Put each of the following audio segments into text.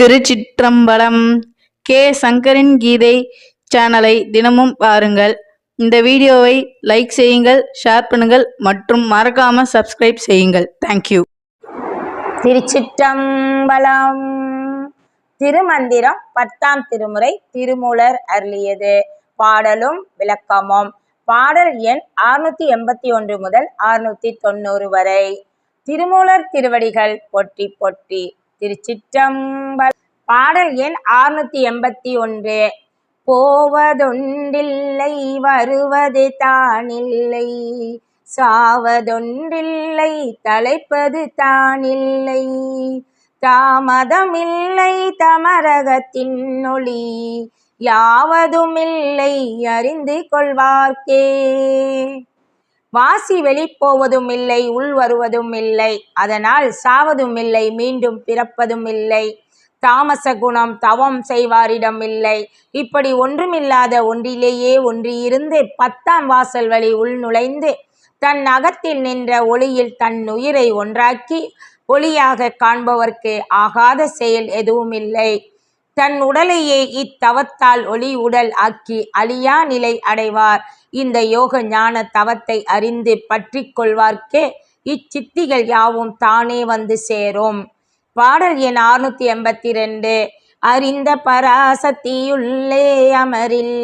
திருச்சிற்றம்பலம் K. சங்கரின் கீதை சேனலை தினமும் பாருங்கள். இந்த வீடியோவை லைக் செய்யுங்கள் ஷேர் பண்ணுங்கள் மற்றும் மறக்காம சப்ஸ்கிரைப் செய்யுங்கள். தேங்க்யூ திருச்சிற்றம்பலம் திருமந்திரம் பத்தாம் திருமுறை திருமூலர் அருளியது. பாடலும் விளக்கமும். பாடல் எண் அறுநூத்தி எண்பத்தி ஒன்று முதல் அறுநூத்தி தொண்ணூறு வரை. திருமூலர் திருவடிகள் பொட்டி பொட்டி திருச்சிற்றம்பலம் பாடல் எண் அறுநூத்தி எண்பத்தி ஒன்று. போவதொன்றில்லை வருவது தானில்லை. சாவதொன்றில்லை தலைப்பது தானில்லை. தாமதமில்லை தமரகத்தின் ஒளி. யாவதுமில்லை அறிந்து கொள்வார்க்கே. வாசி வெளிப்போவதும் இல்லை உள் வருவதும் இல்லை அதனால் சாவதும் இல்லை மீண்டும் பிறப்பதும் இல்லை தாமச குணம் தவம் செய்வாரிடம் இல்லை இப்படி ஒன்றுமில்லாத ஒன்றிலேயே ஒன்றியிருந்து பத்தாம் வாசல் வழி உள் நுழைந்து தன் அகத்தில் நின்ற ஒளியில் தன் உயிரை ஒன்றாக்கி ஒளியாக காண்பவர்க்கு ஆகாத செயல் எதுவுமில்லை. தன் உடலையே இத்தவத்தால் ஒளி உடல் ஆக்கி அழியா நிலை அடைவார். இந்த யோக ஞான தவத்தை அறிந்து பற்றி கொள்வார்க்கே. இச்சித்திகள் யாவும் தானே வந்து சேரும். பாடல் எண் அறுநூத்தி எண்பத்தி ரெண்டு அறிந்த பராசக்தியுள்ளே அமரில்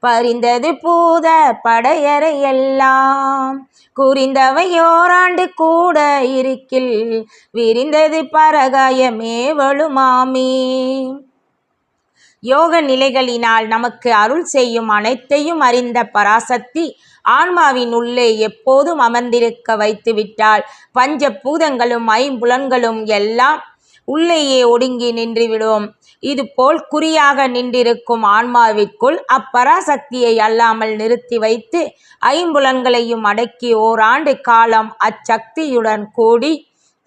பறிந்தது பூத படையறை எல்லாம். குறிந்தவையோராண்டு கூட இருக்கில் விரிந்தது பரகாயமே வலுமாமே யோக நிலைகளினால் நமக்கு அருள் செய்யும் அனைத்தையும் அறிந்த பராசக்தி ஆன்மாவின் உள்ளே எப்போதும் அமர்ந்திருக்க வைத்துவிட்டால் பஞ்ச பூதங்களும் ஐம்புலன்களும் எல்லாம் உள்ளேயே ஒடுங்கி நின்றுவிடும். இதுபோல் குறியாக நின்றிருக்கும் ஆன்மாவிற்குள் அப்பராசக்தியை அல்லாமல் நிறுத்தி வைத்து ஐம்புலன்களையும் அடக்கி ஓராண்டு காலம் அச்சக்தியுடன் கூடி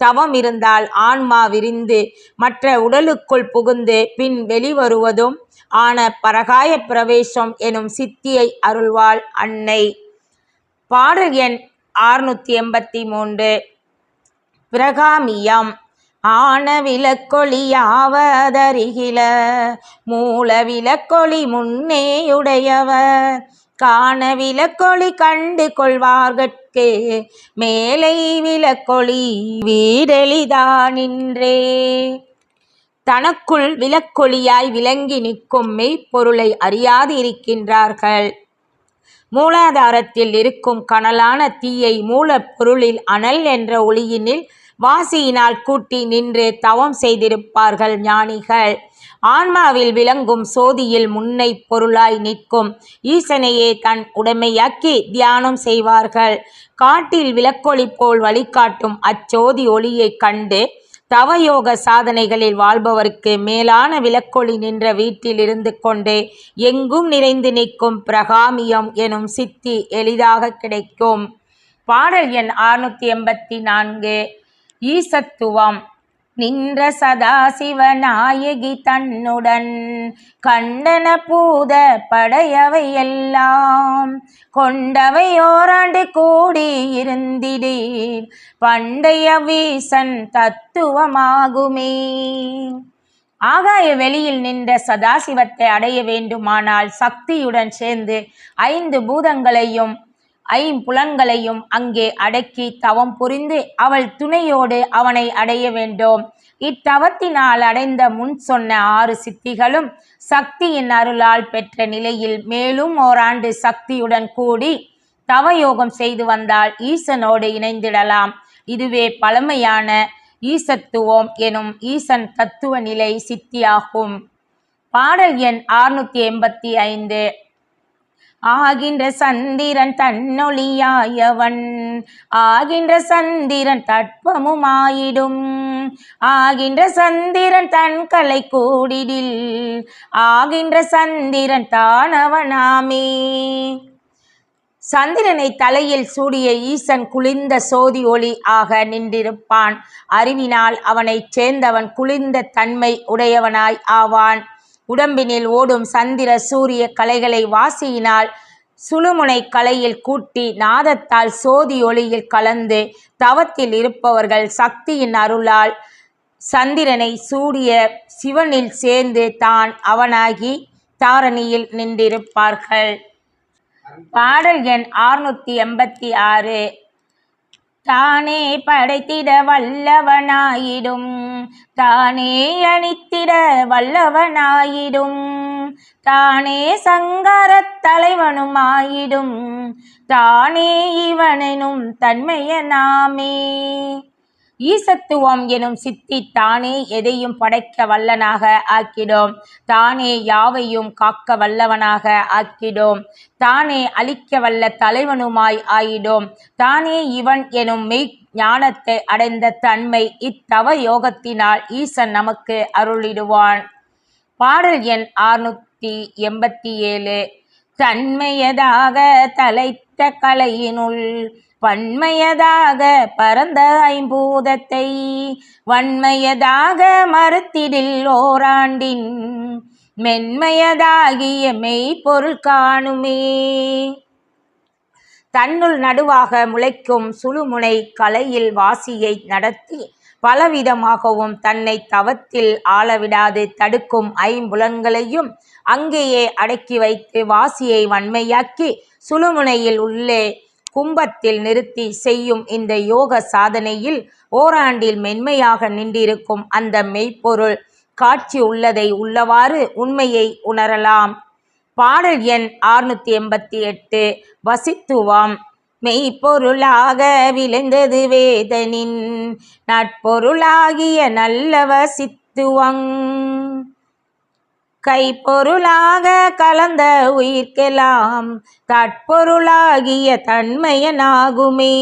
தவம் இருந்தால் ஆன்மா விரிந்து மற்ற உடலுக்குள் புகுந்து பின் வெளிவருவதும் ஆன பரகாய பிரவேசம் எனும் சித்தியை அருள்வாள் அன்னை. பாடல் எண் ஆறுநூத்தி எண்பத்தி மூன்று. பிரகாமியம். ஆன விளக்கொளியாவதருகில மூல விளக்கொளி முன்னேயுடையவர். காண விளக்கொளி கண்டு கொள்வார்கட்கு மேலை விளக்கொளி வீடெளிதானின்றே தனக்குள் விளக்கொளியாய் விளங்கி நிற்கும் மெய்ப்பொருளை அறியாது இருக்கின்றார்கள். மூலாதாரத்தில் இருக்கும் கனலான தீயை மூலப்பொருளில் அனல் என்ற ஒளியினில் வாசியினால் கூட்டி நின்று தவம் செய்திருப்பார்கள் ஞானிகள். ஆன்மாவில் விளங்கும் சோதியில் முன்னை பொருளாய் நிற்கும் ஈசனையே தன் உடைமையாக்கி தியானம் செய்வார்கள். காட்டில் விளக்கொளி போல் வழிகாட்டும் அச்சோதி ஒளியைக் கண்டு தவயோக சாதனைகளில் வாழ்பவருக்கு மேலான விளக்கொளி நின்ற வீட்டில் இருந்து கொண்டு எங்கும் நிறைந்து நிற்கும் பிரகாமியம் எனும் சித்தி எளிதாக கிடைக்கும். பாடல் எண் அறுநூத்தி எண்பத்தி நான்கு. ஈசத்துவம். நின்ற சதாசிவ நாயகி தன்னுடன் கண்டன பூத படையவை எல்லாம். கொண்டவை ஓராண்டு கூடி இருந்திடீர். பண்டைய வீசன் தத்துவமாகுமே. ஆகாய வெளியில் நின்ற சதாசிவத்தை அடைய வேண்டுமானால் சக்தியுடன் சேர்ந்து ஐந்து பூதங்களையும் ஐம்புலன்களையும் அங்கே அடக்கி தவம் புரிந்து அவள் துணையோடு அவனை அடைய வேண்டும். இத்தவத்தினால் அடைந்த முன் சொன்ன ஆறு சித்திகளும் சக்தியின் அருளால் பெற்ற நிலையில் மேலும் ஓராண்டு சக்தியுடன் கூடி தவயோகம் செய்து வந்தால் ஈசனோடு இணைந்திடலாம். இதுவே பழமையான ஈசத்துவம் எனும் ஈசன் தத்துவ நிலை சித்தியாகும். பாடல் எண் அறுநூத்தி எண்பத்தி ஐந்து. ஆகின்ற சந்திரன் தன்னொழியாயவன். ஆகின்ற சந்திரன் தட்பமுமாயிடும். ஆகின்ற சந்திரன் தன் கலை கூடிடில். ஆகின்ற சந்திரன் தானவனாமே. சந்திரனை தலையில் சூடிய ஈசன் குளிர்ந்த சோதி ஒளி ஆக நின்றிருப்பான். அறிவினால் அவனைச் சேர்ந்தவன் குளிர்ந்த தன்மை உடையவனாய் ஆவான். உடம்பினில் ஓடும் சந்திர சூரிய கலைகளை வாசியினால் சுழுமுனை கலையில் கூட்டி நாதத்தால் சோதி ஒளியில் கலந்து தவத்தில் இருப்பவர்கள் சக்தியின் அருளால் சந்திரனை சூடிய சிவனில் சேர்ந்து தான் அவனாகி தாரணியில் நின்றிருப்பார்கள். பாடல் எண் ஆறுநூத்தி எண்பத்தி ஆறு. தானே படைத்திட வல்லவனாயிடும். தானே அணித்திட வல்லவனாயிடும். தானே சங்கரத் தலைவனுமாயிடும். தானே இவனெனும் தன்மைய நாமே ஈசத்துவம் எனும் சித்தி தானே எதையும் படைக்க வல்லனாக ஆக்கிடும். தானே யாவையும் காக்க வல்லவனாக ஆக்கிடும். தானே அழிக்க வல்ல தலைவனுமாய் ஆயிடும். தானே இவன் எனும் மெய் ஞானத்தை அடைந்த தன்மை இத்தவ யோகத்தினால் ஈசன் நமக்கு அருளிடுவான். பாடல் எண் ஆறுநூத்தி எண்பத்தி ஏழு. தன்மையதாக தலைத்த கலையினுள் வன்மையதாக பரந்த ஐம்பூதத்தை வன்மையதாக மறுத்திடில் ஓராண்டின் மென்மையதாகிய மெய்ப்பொருள் காணுமே. தன்னுள் நடுவாக முளைக்கும் சுழுமுனை கலையில் வாசியை நடத்தி பலவிதமாகவும் தன்னை தவத்தில் ஆளவிடாது தடுக்கும் ஐம்புலன்களையும் அங்கேயே அடக்கி வைத்து வாசியை வன்மையாக்கி சுழுமுனையில் உள்ளே கும்பத்தில் நிறுத்தி செய்யும் இந்த யோக சாதனையில் ஓராண்டில் மென்மையாக நின்றிருக்கும் அந்த மெய்ப்பொருள் காட்சி உள்ளதை உள்ளவாறு உண்மையை உணரலாம். பாடல் எண் ஆறுநூத்தி எண்பத்தி எட்டு. வசித்துவம். மெய்ப்பொருளாக விளைந்தது வேதனின் நட்பொருளாகிய நல்ல வசித்துவங் கைப்பொருளாக கலந்த உயிர்க்கெல்லாம் தற்பொருளாகிய தன்மையனாகுமே.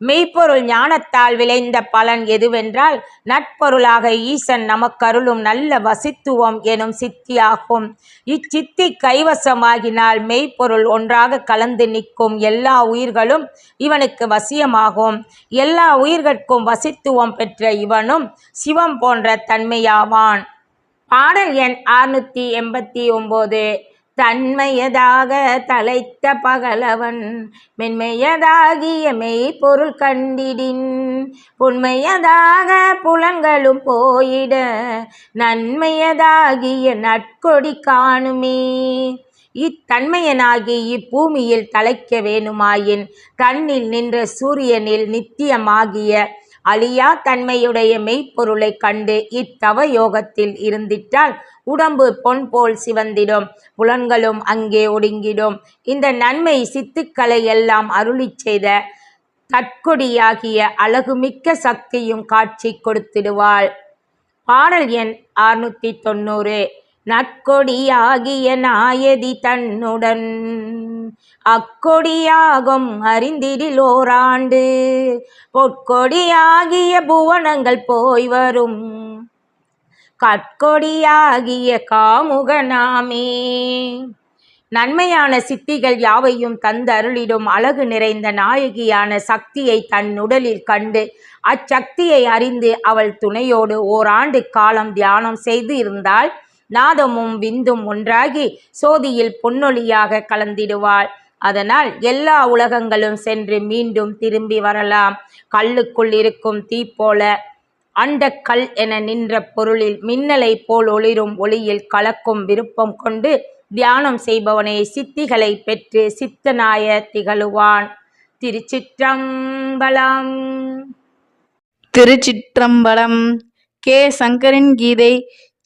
மெய்ப்பொருள் ஞானத்தால் விளைந்த பலன் எதுவென்றால் நட்பொருளாக ஈசன் நமக்கருளும் நல்ல வசித்துவம் எனும் சித்தியாகும். இச்சித்தி கைவசமாகினால் மெய்ப்பொருள் ஒன்றாக கலந்து நிற்கும் எல்லா உயிர்களும் இவனுக்கு வசியமாகும். எல்லா உயிர்கட்கும் வசித்துவம் பெற்ற இவனும் சிவம் போன்ற தன்மையாவான். பாடல் எண் ஆறுநூத்தி எண்பத்தி ஒன்பது தன்மையதாக தலைத்த பகலவன் மென்மையதாகிய மெய்ப்பொருள் கண்டிடின் உண்மையதாக புலன்களும் போயிட நன்மையதாகிய நட்கொடி காணுமே. இத்தன்மையனாகி இப்பூமியில் தலைக்க வேணுமாயின் கண்ணில் நின்ற சூரியனில் நித்தியமாகிய அழியா தன்மையுடைய மெய்ப்பொருளைக் கண்டு இத்தவ யோகத்தில் இருந்திட்டால் உடம்பு பொன் போல் சிவந்திடும் புலன்களும் அங்கே ஒடுங்கிடும். இந்த நன்மை சித்துக்களை எல்லாம் அருளிச் செய்த தற்கொடியாகிய அழகுமிக்க சக்தியும் காட்சி கொடுத்திடுவாள். பாடல் எண் அறுநூத்தி தொண்ணூறு. நற்கொடியாகிய நாயதி தன்னுடன் அக்கொடியாகும் அறிந்திரில் ஓராண்டு பொற்கொடியாகிய புவனங்கள் போய் வரும். கற்கொடியாகிய காமுகனாமே நன்மையான சித்திகள் யாவையும் தந்தருளிடும் அழகு நிறைந்த நாயகியான சக்தியை தன் உடலில் கண்டு அச்சக்தியை அறிந்து அவள் துணையோடு ஓராண்டு காலம் தியானம் செய்து இருந்தால் நாதமும் விந்தும் ஒன்றாகி சோதியில் பொன்னொழியாக கலந்திடுவாள். அதனால் எல்லா உலகங்களும் சென்று மீண்டும் திரும்பி வரலாம். கல்லுக்குள் இருக்கும் தீ போல அண்ட கல் என நின்ற பொருளில் மின்னலை போல் ஒளிரும் ஒளியில் கலக்கும் விருப்பம் கொண்டு தியானம் செய்பவனே சித்திகளை பெற்று சித்தனாய திகழுவான். திருச்சிற்றம்பலம். திருச்சிற்றம்பலம். கே. சங்கரின் கீதை